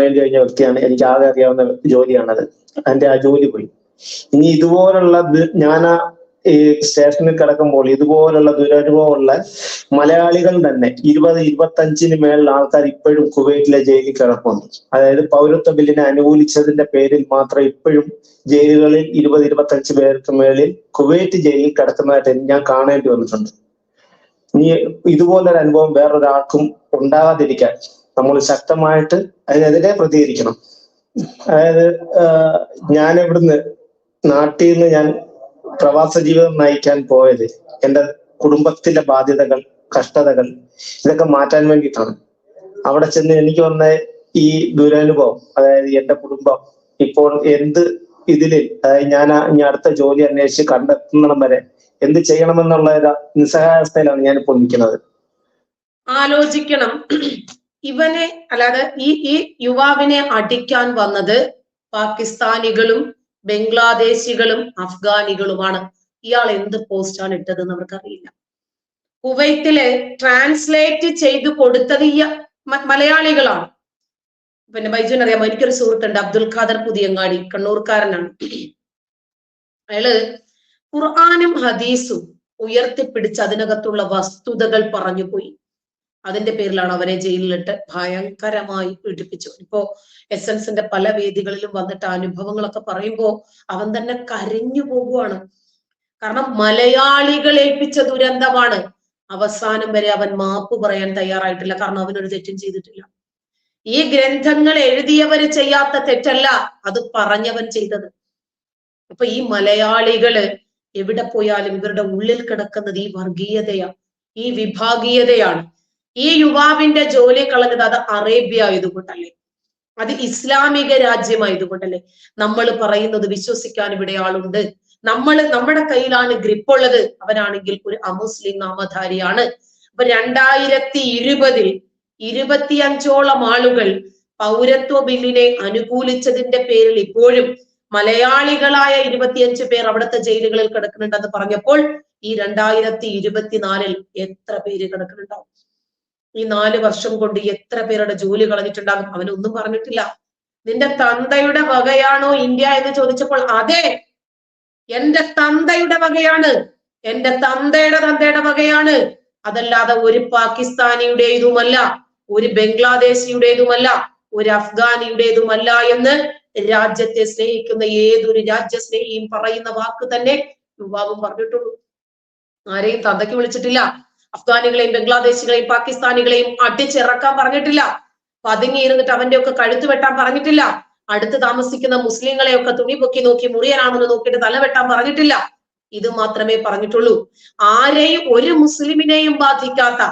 വേണ്ടി കഴിഞ്ഞ വ്യക്തിയാണ്. എനിക്ക് ആകെ അറിയാവുന്ന ജോലിയാണത്. എന്റെ ആ ജോലി പോയി. ഇനി ഇതുപോലുള്ള ഞാൻ ആ ഈ സ്റ്റേഷനിൽ കിടക്കുമ്പോൾ ഇതുപോലുള്ള ദുരനുഭവമുള്ള മലയാളികൾ തന്നെ ഇരുപത് ഇരുപത്തഞ്ചിന് മേളിൽ ആൾക്കാർ ഇപ്പോഴും കുവൈറ്റിലെ ജയിലിൽ കിടക്കുന്നു അതായത് പൗരത്വ ബില്ലിനെ അനുകൂലിച്ചതിന്റെ പേരിൽ മാത്രം ഇപ്പോഴും ജയിലുകളിൽ ഇരുപത് ഇരുപത്തഞ്ച് പേർക്ക് മേളിൽ കുവൈറ്റ് ജയിലിൽ കിടക്കുന്നതായിട്ട് ഞാൻ കാണേണ്ടി വന്നിട്ടുണ്ട്. ഇനി ഇതുപോലൊരു അനുഭവം വേറൊരാൾക്കും ഉണ്ടാകാതിരിക്കാൻ നമ്മൾ ശക്തമായിട്ട് അതിനെതിരെ പ്രതികരിക്കണം. അതായത് ഞാൻ ഇവിടുന്ന് നാട്ടിൽ നിന്ന് ഞാൻ പ്രവാസ ജീവിതം നയിക്കാൻ പോയത് എന്റെ കുടുംബത്തിന്റെ ബാധ്യതകൾ കഷ്ടതകൾ ഇതൊക്കെ മാറ്റാൻ വേണ്ടിയിട്ടാണ്. അവിടെ ചെന്ന് എനിക്ക് വന്ന ഈ ദുരനുഭവം അതായത് എന്റെ കുടുംബം ഇപ്പോൾ എന്ത് ഇതിൽ അതായത് ഞാൻ ഇനി അടുത്ത ജോലി അന്വേഷിച്ച് കണ്ടെത്തുന്നിടം വരെ എന്ത് ചെയ്യണമെന്നുള്ള നിസ്സഹായാവസ്ഥയിലാണ് ഞാൻ ഇപ്പോൾ നിൽക്കുന്നത്. ആലോചിക്കണം. ഇവനെ അല്ലാതെ ഈ ഈ യുവാവിനെ അടിക്കാൻ വന്നത് പാകിസ്ഥാനികളും ബംഗ്ലാദേശികളും അഫ്ഗാനികളുമാണ്. ഇയാൾ എന്ത് പോസ്റ്റാണ് ഇട്ടതെന്ന് അവർക്കറിയില്ല. കുവൈത്തിൽ ട്രാൻസ്ലേറ്റ് ചെയ്തു കൊടുത്തത് ഈ മലയാളികളാണ്. പിന്നെ ബൈജുവിന് അറിയാമോ എനിക്കൊരു സുഹൃത്തുണ്ട് അബ്ദുൽ ഖാദർ പുതിയങ്ങാടി കണ്ണൂർക്കാരനാണ്. അയാൾ ഖുർആാനും ഹദീസും ഉയർത്തിപ്പിടിച്ച് അതിനകത്തുള്ള വസ്തുതകൾ പറഞ്ഞു പോയി. അതിന്റെ പേരിലാണ് അവരെ ജയിലിലിട്ട് ഭയങ്കരമായി പീഡിപ്പിച്ചു. ഇപ്പോ എസൻസിന്റെ പല വേദികളിലും വന്നിട്ട് അനുഭവങ്ങളൊക്കെ പറയുമ്പോ അവൻ തന്നെ കരഞ്ഞു പോകുവാണ്. കാരണം മലയാളികൾ ഏൽപ്പിച്ച ദുരന്തമാണ്. അവസാനം വരെ അവൻ മാപ്പ് പറയാൻ തയ്യാറായിട്ടില്ല. കാരണം അവനൊരു തെറ്റും ചെയ്തിട്ടില്ല. ഈ ഗ്രന്ഥങ്ങൾ എഴുതിയവര് ചെയ്യാത്ത തെറ്റല്ല അത് പറഞ്ഞവൻ ചെയ്തത്. അപ്പൊ ഈ മലയാളികൾ എവിടെ പോയാലും ഇവരുടെ ഉള്ളിൽ കിടക്കുന്നത് ഈ വർഗീയതയാണ് ഈ വിഭാഗീയതയാണ്. ഈ യുവാവിന്റെ ജോലി കളഞ്ഞത് അത് അറേബ്യ ആയതുകൊണ്ടല്ലേ? അത് ഇസ്ലാമിക രാജ്യമായതുകൊണ്ടല്ലേ? നമ്മൾ പറയുന്നത് വിശ്വസിക്കാൻ ഇവിടെ ആളുണ്ട്. നമ്മൾ നമ്മുടെ കയ്യിലാണ് ഗ്രിപ്പുള്ളത്. അവനാണെങ്കിൽ ഒരു അമുസ്ലിം നാമധാരിയാണ്. അപ്പൊ രണ്ടായിരത്തി ഇരുപതിൽ ഇരുപത്തിയഞ്ചോളം ആളുകൾ പൗരത്വ ബില്ലിനെ അനുകൂലിച്ചതിന്റെ പേരിൽ ഇപ്പോഴും മലയാളികളായ ഇരുപത്തിയഞ്ച് പേർ അവിടുത്തെ ജയിലുകളിൽ കിടക്കുന്നുണ്ടെന്ന് പറഞ്ഞപ്പോൾ ഈ രണ്ടായിരത്തി ഇരുപത്തിനാലിൽ എത്ര പേര് കിടക്കുന്നുണ്ടാവും? ഈ നാല് വർഷം കൊണ്ട് എത്ര പേരുടെ ജോലി കളഞ്ഞിട്ടുണ്ടാകും? അവനൊന്നും പറഞ്ഞിട്ടില്ല. നിന്റെ തന്തയുടെ വകയാണോ ഇന്ത്യ? എന്ന് ചോദിച്ചപ്പോൾ അതെ എന്റെ തന്തയുടെ വകയാണ്. എന്റെ തന്തയുടെ തന്തയുടെ വകയാണ്. അതല്ലാതെ ഒരു പാകിസ്ഥാനിയുടേതുമല്ല ഒരു ബംഗ്ലാദേശിയുടേതുമല്ല ഒരു അഫ്ഗാനിയുടേതുമല്ല എന്ന് രാജ്യത്തെ സ്നേഹിക്കുന്ന ഏതൊരു രാജ്യസ്നേഹിയും പറയുന്ന വാക്ക് തന്നെ യുവാവും പറഞ്ഞിട്ടുള്ളൂ. ആരെയും തന്തയ്ക്ക് വിളിച്ചിട്ടില്ല. അഫ്ഗാനികളെയും ബംഗ്ലാദേശികളെയും പാകിസ്ഥാനികളെയും അടിച്ചിറക്കാൻ പറഞ്ഞിട്ടില്ല. പതുങ്ങിയിരുന്നിട്ട് അവന്റെ ഒക്കെ കഴുത്ത് വെട്ടാൻ പറഞ്ഞിട്ടില്ല. അടുത്ത് താമസിക്കുന്ന മുസ്ലിങ്ങളെയൊക്കെ തുണി പൊക്കി നോക്കി മുറിയനാണെന്ന് നോക്കിയിട്ട് തല വെട്ടാൻ പറഞ്ഞിട്ടില്ല. ഇത് മാത്രമേ പറഞ്ഞിട്ടുള്ളൂ. ആരെയും ഒരു മുസ്ലിമിനെയും ബാധിക്കാത്ത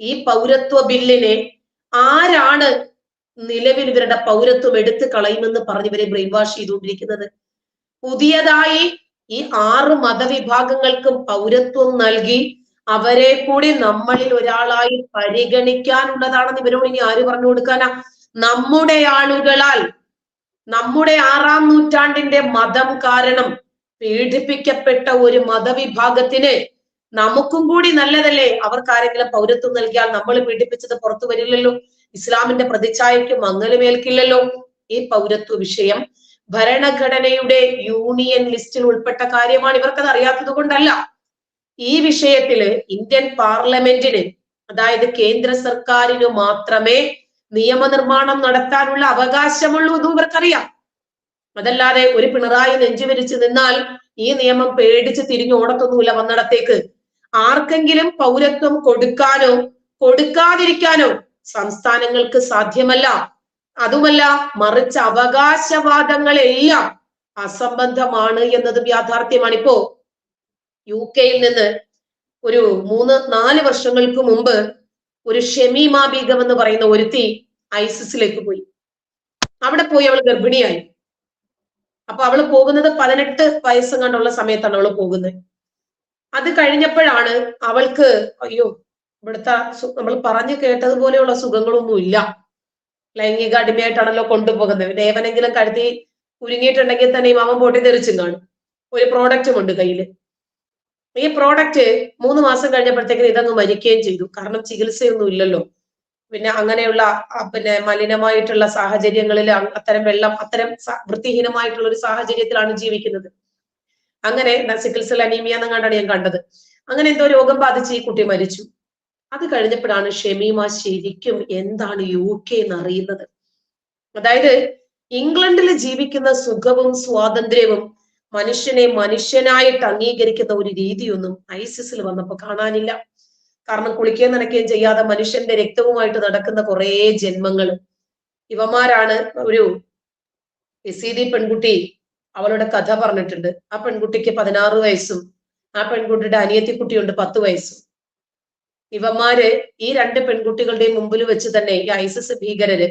ഈ പൗരത്വ ബില്ലിനെ ആരാണ് നിലവിൽ ഇവരുടെ പൗരത്വം എടുത്തു കളയുമെന്ന് പറഞ്ഞ് ഇവരെ ബ്രെയിൻ വാഷ് ചെയ്തുകൊണ്ടിരിക്കുന്നത്? പുതിയതായി ഈ ആറ് മതവിഭാഗങ്ങൾക്കും പൗരത്വം നൽകി അവരെ കൂടി നമ്മളിൽ ഒരാളായി പരിഗണിക്കാനുള്ളതാണെന്ന് ഇവരോട് ഇനി ആര് പറഞ്ഞു കൊടുക്കാനാ? നമ്മുടെ ആളുകളാൽ നമ്മുടെ ആറാം നൂറ്റാണ്ടിന്റെ മതം കാരണം പീഡിപ്പിക്കപ്പെട്ട ഒരു മതവിഭാഗത്തിന് നമുക്കും കൂടി നല്ലതല്ലേ? അവർക്ക് ആരെങ്കിലും പൗരത്വം നൽകിയാൽ നമ്മൾ പീഡിപ്പിച്ചത് പുറത്തു വരില്ലല്ലോ. ഇസ്ലാമിന്റെ പ്രതിച്ഛായയ്ക്ക് മങ്ങലുമേൽക്കില്ലല്ലോ. ഈ പൗരത്വ വിഷയം ഭരണഘടനയുടെ യൂണിയൻ ലിസ്റ്റിൽ ഉൾപ്പെട്ട കാര്യമാണ്. ഇവർക്കത് അറിയാത്തത് കൊണ്ടല്ല. ഈ വിഷയത്തിൽ ഇന്ത്യൻ പാർലമെന്റിന് അതായത് കേന്ദ്ര സർക്കാരിന് മാത്രമേ നിയമനിർമ്മാണം നടത്താനുള്ള അവകാശമുള്ളൂ എന്നും ഇവർക്കറിയാം. അതല്ലാതെ ഒരു പിണറായി നെഞ്ചുവിരിച്ച് നിന്നാൽ ഈ നിയമം പേടിച്ച് തിരിഞ്ഞു ഓടത്തൊന്നുമില്ല വന്നിടത്തേക്ക്. ആർക്കെങ്കിലും പൗരത്വം കൊടുക്കാനോ കൊടുക്കാതിരിക്കാനോ സംസ്ഥാനങ്ങൾക്ക് സാധ്യമല്ല. അതുമല്ല മറിച്ച് അവകാശവാദങ്ങളെല്ലാം അസംബന്ധമാണ് എന്നതും യാഥാർത്ഥ്യമാണ് ഇപ്പോ യു കെയിൽ നിന്ന് ഒരു മൂന്ന് നാല് വർഷങ്ങൾക്ക് മുമ്പ് ഒരു ഷെമീമ ബീഗം എന്ന് പറയുന്ന ഒരുത്തി ഐസിസിലേക്ക് പോയി. അവിടെ പോയി അവൾ ഗർഭിണിയായി. അപ്പൊ അവൾ പോകുന്നത് പതിനെട്ട് വയസ്സ് കണ്ടുള്ള സമയത്താണ് അവൾ പോകുന്നത്. അത് കഴിഞ്ഞപ്പോഴാണ് അവൾക്ക് അയ്യോ ഇവിടുത്തെ നമ്മൾ പറഞ്ഞു കേട്ടതുപോലെയുള്ള സുഖങ്ങളൊന്നും ഇല്ല ലൈംഗിക അടിമയായിട്ടാണല്ലോ കൊണ്ടുപോകുന്നത്. ദേവനെങ്കിലും കഴുത്തി ഉരുങ്ങിയിട്ടുണ്ടെങ്കിൽ തന്നെയും അവൻ പൊട്ടി തെറിച്ചും കാണും. ഒരു പ്രോഡക്റ്റും ഉണ്ട് കയ്യിൽ. ഈ പ്രോഡക്റ്റ് മൂന്ന് മാസം കഴിഞ്ഞപ്പോഴത്തേക്കിന് ഇതങ്ങ് മരിക്കുകയും ചെയ്തു. കാരണം ചികിത്സയൊന്നും ഇല്ലല്ലോ. പിന്നെ അങ്ങനെയുള്ള പിന്നെ മലിനമായിട്ടുള്ള സാഹചര്യങ്ങളിൽ അത്തരം വെള്ളം അത്തരം വൃത്തിഹീനമായിട്ടുള്ള ഒരു സാഹചര്യത്തിലാണ് ജീവിക്കുന്നത്. അങ്ങനെ സിക്കിൽസൽ അനീമിയ എന്നങ്ങാണ്ടാണ് ഞാൻ കണ്ടത്. അങ്ങനെ എന്തോ രോഗം ബാധിച്ച് ഈ കുട്ടി മരിച്ചു. അത് കഴിഞ്ഞപ്പോഴാണ് ഷെമീമ ശരിക്കും എന്താണ് യു കെ എന്ന് അറിയുന്നത്. അതായത് ഇംഗ്ലണ്ടിൽ ജീവിക്കുന്ന സുഖവും സ്വാതന്ത്ര്യവും മനുഷ്യനെ മനുഷ്യനായിട്ട് അംഗീകരിക്കുന്ന ഒരു രീതിയൊന്നും ഐസിസിൽ വന്നപ്പോ കാണാനില്ല. കാരണം കുളിക്കുകയും നനയ്ക്കുകയും ചെയ്യാതെ മനുഷ്യന്റെ രക്തവുമായിട്ട് നടക്കുന്ന കുറേ ജന്മങ്ങൾ ഇവന്മാരാണ് ഒരു എസിഡി പെൺകുട്ടി അവളുടെ കഥ പറഞ്ഞിട്ടുണ്ട്. ആ പെൺകുട്ടിക്ക് പതിനാറ് വയസ്സും ആ പെൺകുട്ടിയുടെ അനിയത്തിക്കുട്ടിയുണ്ട് പത്ത് വയസ്സും. ഇവന്മാര് ഈ രണ്ട് പെൺകുട്ടികളുടെയും മുമ്പിൽ വെച്ച് തന്നെ ഈ ഐസിസ് ഭീകരര്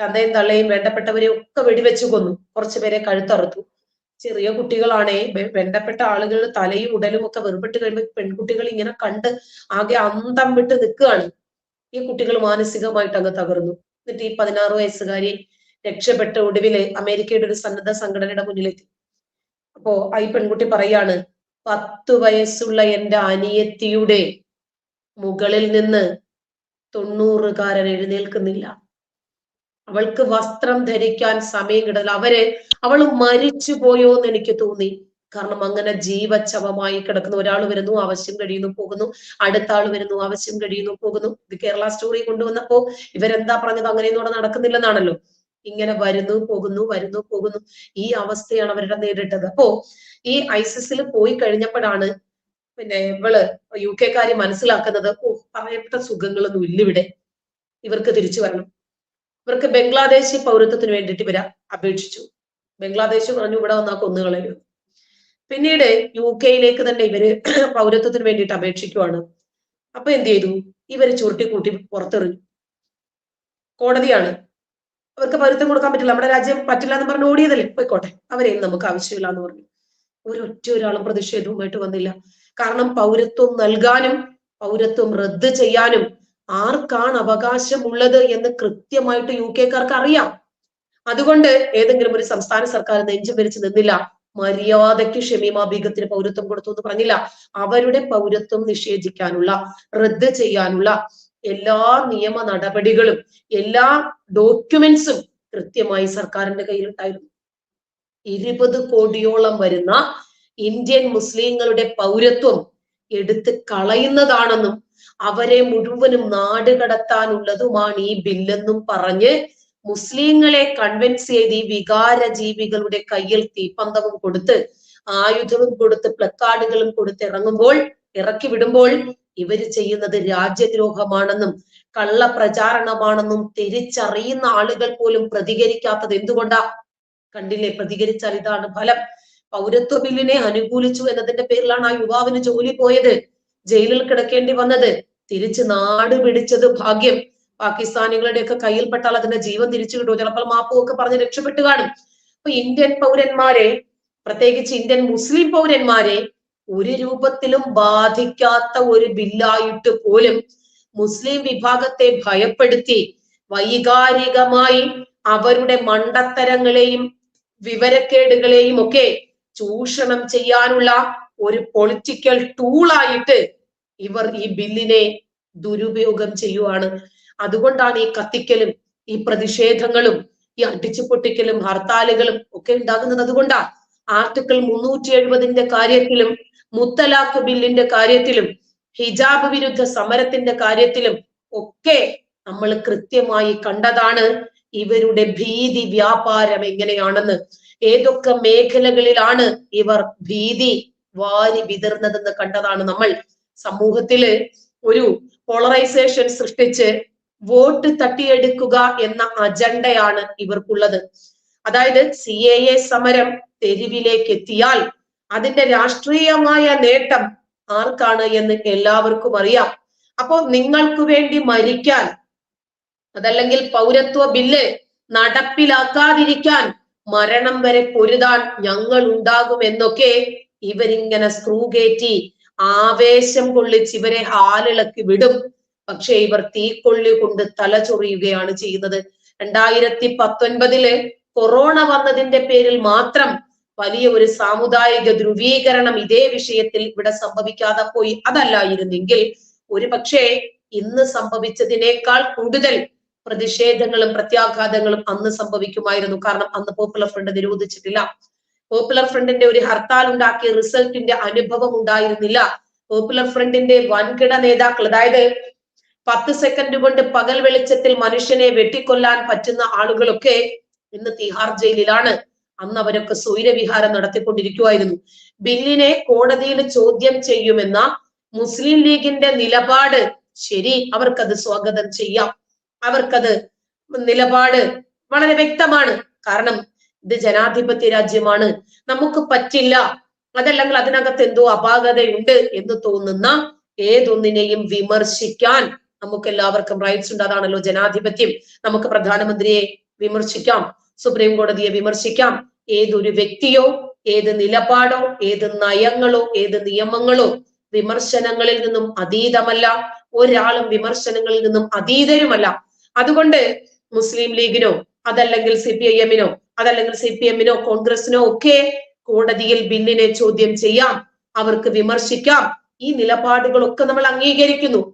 തന്തയും തള്ളയും വേണ്ടപ്പെട്ടവരെ ഒക്കെ വെടിവെച്ചു കൊന്നു. കുറച്ചുപേരെ കഴുത്തറുത്തു. ചെറിയ കുട്ടികളാണേ ബന്ധപ്പെട്ട ആളുകൾ തലയും ഉടലും ഒക്കെ വെറുപെട്ട് കഴിയുമ്പോൾ പെൺകുട്ടികൾ ഇങ്ങനെ കണ്ട് ആകെ അന്തം വിട്ട് നിൽക്കുകയാണ്. ഈ കുട്ടികൾ മാനസികമായിട്ട് അങ്ങ് തകർന്നു. എന്നിട്ട് ഈ പതിനാറ് വയസ്സുകാരി രക്ഷപ്പെട്ട ഒടുവിൽ അമേരിക്കയുടെ ഒരു സന്നദ്ധ സംഘടനയുടെ മുന്നിലെത്തി. അപ്പോ ഈ പെൺകുട്ടി പറയാണ് പത്ത് വയസ്സുള്ള എന്റെ അനിയത്തിയുടെ മുകളിൽ നിന്ന് തൊണ്ണൂറുകാരൻ എഴുന്നേൽക്കുന്നില്ല. അവൾക്ക് വസ്ത്രം ധരിക്കാൻ സമയം കിടല്ല അവർ അവൾ മരിച്ചു പോയോ എന്ന് എനിക്ക് തോന്നി. കാരണം അങ്ങനെ ജീവച്ഛവമായി കിടക്കുന്ന ഒരാൾ വരുന്നു ആവശ്യം കഴിയുന്നു പോകുന്നു. അടുത്ത ആൾ വരുന്നു ആവശ്യം കഴിയുന്നു പോകുന്നു. ഇത് കേരള സ്റ്റോറി കൊണ്ടുവന്നപ്പോ ഇവരെന്താ പറഞ്ഞത്? അങ്ങനെയൊന്നും അവിടെ നടക്കുന്നില്ലെന്നാണല്ലോ. ഇങ്ങനെ വരുന്നു പോകുന്നു വരുന്നു പോകുന്നു. ഈ അവസ്ഥയാണ് അവരുടെ നേരിട്ടത്. അപ്പോ ഈ ഐസിസിൽ പോയി കഴിഞ്ഞപ്പോഴാണ് പിന്നെ ഇവൾ യു കെക്കാരി മനസ്സിലാക്കുന്നത് ഓ പറയപ്പെട്ട സുഖങ്ങളൊന്നും ഇല്ല ഇവിടെ ഇവർക്ക് തിരിച്ചു വരണം. ഇവർക്ക് ബംഗ്ലാദേശി പൗരത്വത്തിന് വേണ്ടിയിട്ട് ഇവരെ അപേക്ഷിച്ചു. ബംഗ്ലാദേശ് പറഞ്ഞു ഇവിടെ വന്നാൽ കൊന്നുകളയും പിന്നീട് യു കെയിലേക്ക് തന്നെ ഇവർ പൗരത്വത്തിന് വേണ്ടിയിട്ട് അപേക്ഷിക്കുവാണ്. അപ്പൊ എന്ത് ചെയ്തു? ഇവർ ചുരുട്ടി കൂട്ടി പുറത്തെറിഞ്ഞു. കോടതിയാണ്. അവർക്ക് പൗരത്വം കൊടുക്കാൻ പറ്റില്ല. നമ്മുടെ രാജ്യം പറ്റില്ല എന്ന് പറഞ്ഞ് ഓടിയതല്ലേ? പോയിക്കോട്ടെ. അവരെയും നമുക്ക് ആവശ്യമില്ല എന്ന് പറഞ്ഞു. ഒരൊറ്റ ഒരാളും പ്രതിഷേധവുമായിട്ട് വന്നില്ല. കാരണം പൗരത്വം നൽകാനും പൗരത്വം റദ്ദ് ചെയ്യാനും ആർക്കാണ് അവകാശമുള്ളത് എന്ന് കൃത്യമായിട്ട് യു കെക്കാർക്ക് അറിയാം. അതുകൊണ്ട് ഏതെങ്കിലും ഒരു സംസ്ഥാന സർക്കാർ നെഞ്ചു ഭരിച്ചു നിന്നില്ല. മര്യാദയ്ക്ക് ഷമീമ ബീഗത്തിന് പൗരത്വം കൊടുത്തു എന്ന് പറഞ്ഞില്ല. അവരുടെ പൗരത്വം നിഷേധിക്കാനുള്ള റദ്ദ് ചെയ്യാനുള്ള എല്ലാ നിയമ നടപടികളും എല്ലാ ഡോക്യുമെന്റ്സും കൃത്യമായി സർക്കാരിന്റെ കയ്യിലുണ്ടായിരുന്നു. ഇരുപത് കോടിയോളം വരുന്ന ഇന്ത്യൻ മുസ്ലിങ്ങളുടെ പൗരത്വം എടുത്ത് കളയുന്നതാണെന്നും അവരെ മുഴുവനും നാട് കടത്താനുള്ളതുമാണ് ഈ ബില്ലെന്നും പറഞ്ഞ് മുസ്ലിങ്ങളെ കൺവിൻസ് ചെയ്ത് ഈ വികാര ജീവികളുടെ കയ്യിൽ തീപ്പന്തവും കൊടുത്ത് ആയുധവും കൊടുത്ത് പ്ലക്കാർഡുകളും കൊടുത്ത് ഇറങ്ങുമ്പോൾ ഇറക്കി വിടുമ്പോൾ ഇവർ ചെയ്യുന്നത് രാജ്യദ്രോഹമാണെന്നും കള്ള പ്രചാരണമാണെന്നും തിരിച്ചറിയുന്ന ആളുകൾ പോലും പ്രതികരിക്കാത്തത് എന്തുകൊണ്ടാ? കണ്ടില്ലേ? പ്രതികരിച്ചാൽ ഇതാണ് ഫലം. പൗരത്വ ബില്ലിനെ അനുകൂലിച്ചു എന്നതിന്റെ പേരിലാണ് ആ യുവാവിന് ജോലി പോയത്. ജയിലിൽ കിടക്കേണ്ടി വന്നത്. തിരിച്ച് നാട് പിടിച്ചത് ഭാഗ്യം. പാകിസ്ഥാനികളുടെ ഒക്കെ കയ്യിൽപ്പെട്ടാൽ അതിന്റെ ജീവൻ തിരിച്ചു കിട്ടും. ചിലപ്പോൾ മാപ്പും ഒക്കെ പറഞ്ഞ് രക്ഷപ്പെട്ട് കാണും. അപ്പൊ ഇന്ത്യൻ പൗരന്മാരെ പ്രത്യേകിച്ച് ഇന്ത്യൻ മുസ്ലിം പൗരന്മാരെ ഒരു രൂപത്തിലും ബാധിക്കാത്ത ഒരു ബില്ലായിട്ട് പോലും മുസ്ലിം വിഭാഗത്തെ ഭയപ്പെടുത്തി വൈകാരികമായി അവരുടെ മണ്ടത്തരങ്ങളെയും വിവരക്കേടുകളെയും ഒക്കെ ചൂഷണം ചെയ്യാനുള്ള ഒരു പൊളിറ്റിക്കൽ ടൂളായിട്ട് ഇവർ ഈ ബില്ലിനെ ദുരുപയോഗം ചെയ്യുവാണ്. അതുകൊണ്ടാണ് ഈ കത്തിക്കലും ഈ പ്രതിഷേധങ്ങളും ഈ അടിച്ചു പൊട്ടിക്കലും ഹർത്താലുകളും ഒക്കെ ഉണ്ടാകുന്നത്. അതുകൊണ്ടാ ആർട്ടിക്കിൾ മുന്നൂറ്റി എഴുപതിന്റെ കാര്യത്തിലും മുത്തലാഖ് ബില്ലിന്റെ കാര്യത്തിലും ഹിജാബ് വിരുദ്ധ സമരത്തിന്റെ കാര്യത്തിലും ഒക്കെ നമ്മൾ കൃത്യമായി കണ്ടതാണ് ഇവരുടെ ഭീതി വ്യാപാരം എങ്ങനെയാണെന്ന്. ഏതൊക്കെ മേഖലകളിലാണ് ഇവർ ഭീതി വാരി വിതർന്നതെന്ന് കണ്ടതാണ് നമ്മൾ. സമൂഹത്തിൽ ഒരു പോളറൈസേഷൻ സൃഷ്ടിച്ച് വോട്ട് തട്ടിയെടുക്കുക എന്ന അജണ്ടയാണ് ഇവർക്കുള്ളത്. അതായത് സി എ എ സമരം തെരുവിലേക്ക് എത്തിയാൽ അതിന്റെ രാഷ്ട്രീയമായ നേട്ടം ആർക്കാണ് എന്ന് എല്ലാവർക്കും അറിയാം. അപ്പോ നിങ്ങൾക്ക് വേണ്ടി മരിക്കാൻ അതല്ലെങ്കിൽ പൗരത്വ ബില്ല് നടപ്പിലാക്കാതിരിക്കാൻ മരണം വരെ പൊരുതാൻ ഞങ്ങൾ ഉണ്ടാകും എന്നൊക്കെ ഇവരിങ്ങനെ സ്ക്രൂ കയറ്റി ആവേശം കൊള്ളിച്ച് ഇവരെ ഹാലിളക്കി വിടും. പക്ഷെ ഇവർ തീക്കൊള്ളി കൊണ്ട് തല ചൊറിയുകയാണ് ചെയ്യുന്നത്. രണ്ടായിരത്തി പത്തൊൻപതിൽ കൊറോണ വന്നതിന്റെ പേരിൽ മാത്രം വലിയ ഒരു സാമുദായിക ധ്രുവീകരണം ഇതേ വിഷയത്തിൽ ഇവിടെ സംഭവിക്കാതെ പോയി. അതല്ലായിരുന്നെങ്കിൽ ഒരു പക്ഷേ ഇന്ന് സംഭവിച്ചതിനേക്കാൾ കൂടുതൽ പ്രതിഷേധങ്ങളും പ്രത്യാഘാതങ്ങളും അന്ന് സംഭവിക്കുമായിരുന്നു. കാരണം അന്ന് പോപ്പുലർ ഫ്രണ്ട് നിരോധിച്ചിട്ടില്ല. പോപ്പുലർ ഫ്രണ്ടിന്റെ ഒരു ഹർത്താൽ ഉണ്ടാക്കിയ റിസൾട്ടിന്റെ അനുഭവം ഉണ്ടായിരുന്നില്ല. പോപ്പുലർ ഫ്രണ്ടിന്റെ വൻകിട നേതാക്കൾ അതായത് പത്ത് സെക്കൻഡ് കൊണ്ട് പകൽ വെളിച്ചത്തിൽ മനുഷ്യനെ വെട്ടിക്കൊല്ലാൻ പറ്റുന്ന ആളുകളൊക്കെ ഇന്ന് തിഹാർ ജയിലിലാണ്. അന്ന് അവരൊക്കെ സ്വൈരവിഹാരം നടത്തിക്കൊണ്ടിരിക്കുമായിരുന്നു ബില്ലിനെ കോടതിയിൽ ചോദ്യം ചെയ്യുമെന്ന മുസ്ലിം ലീഗിന്റെ നിലപാട് ശരി അവർക്കത് സ്വാഗതം ചെയ്യാം. അവർക്കത് നിലപാട് വളരെ വ്യക്തമാണ്. കാരണം ഇത് ജനാധിപത്യ രാജ്യമാണ്. നമുക്ക് പറ്റില്ല. അതല്ലെങ്കിൽ അതിനകത്ത് എന്തോ അപാകതയുണ്ട് എന്ന് തോന്നുന്ന ഏതൊന്നിനെയും വിമർശിക്കാൻ നമുക്ക് എല്ലാവർക്കും റൈറ്റ്സ് ഉണ്ട്. അതാണല്ലോ ജനാധിപത്യം. നമുക്ക് പ്രധാനമന്ത്രിയെ വിമർശിക്കാം സുപ്രീം കോടതിയെ വിമർശിക്കാം. ഏതൊരു വ്യക്തിയോ ഏത് നിലപാടോ ഏത് നയങ്ങളോ ഏത് നിയമങ്ങളോ വിമർശനങ്ങളിൽ നിന്നും അതീതമല്ല. ഒരാളും വിമർശനങ്ങളിൽ നിന്നും അതീതരുമല്ല. അതുകൊണ്ട് മുസ്ലിം ലീഗിനോ അതല്ലെങ്കിൽ സി പി ഐ എമ്മിനോ അതല്ലെങ്കിൽ സി പി എമ്മിനോ കോൺഗ്രസിനോ ഒക്കെ കോടതിയിൽ ബില്ലിനെ ചോദ്യം ചെയ്യാം. അവർക്ക് വിമർശിക്കാം. ഈ നിലപാടുകളൊക്കെ നമ്മൾ അംഗീകരിക്കുന്നു.